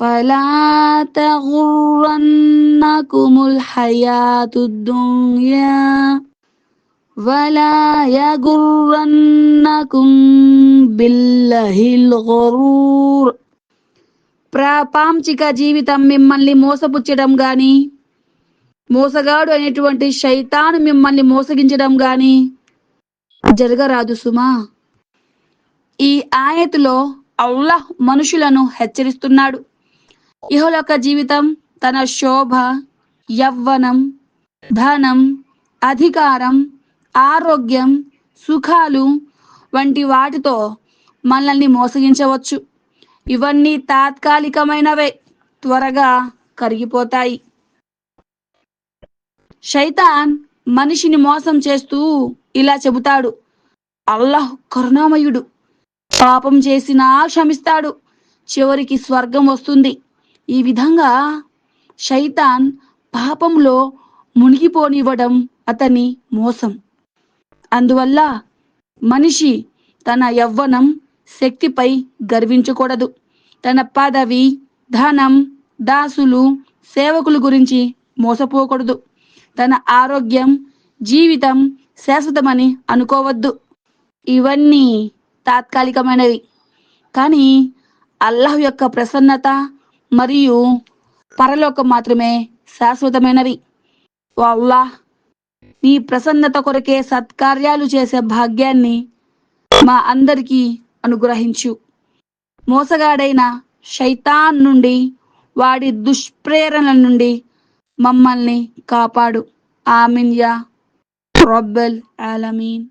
فلا تغرنكم الحياة الدنيا ولا يغرنكم بالله الغرور ప్రాపంచిక జీవితం మిమ్మల్ని మోసపుచ్చడం గాని మోసగాడు అనేటువంటి శైతాను మిమ్మల్ని మోసగించడం గాని జరగరాదు సుమా ఈ ఆయతులో అల్లాహ్ మనుషులను హెచ్చరిస్తున్నాడు ఇహలోక జీవితం తన శోభ యవ్వనం ధనం అధికారం ఆరోగ్యం సుఖాలు వంటి వాటితో మనల్ని మోసగించవచ్చు. ఇవన్నీ తాత్కాలికమైనవే త్వరగా కరిగిపోతాయి. శైతాన్ మనిషిని మోసం చేస్తూ ఇలా చెబుతాడు. అల్లాహ్ కరుణామయుడు. పాపం చేసినా క్షమిస్తాడు. చివరికి స్వర్గం వస్తుంది. ఈ విధంగా శైతాన్ పాపంలో మునిగిపోనివ్వడం అతని మోసం. అందువల్ల మనిషి తన యవ్వనం శక్తిపై గర్వించకూడదు. తన పదవి ధనం దాసులు సేవకుల గురించి మోసపోకూడదు. తన ఆరోగ్యం జీవితం శాశ్వతమని అనుకోవద్దు. ఇవన్నీ తాత్కాలికమైనవి. కానీ అల్లాహ్ యొక్క ప్రసన్నత మరియు పరలోకం మాత్రమే శాశ్వతమైనవి ఓ నీ ప్రసన్నత కొరకే సత్కార్యాలు చేసే భాగ్యాన్ని మా అందరికీ అనుగ్రహించు. మోసగాడైన శైతాన్ నుండి వాడి దుష్ప్రేరణల నుండి మమ్మల్ని కాపాడు. ఆమిన్ యా రబ్బల్ ఆలమీన్.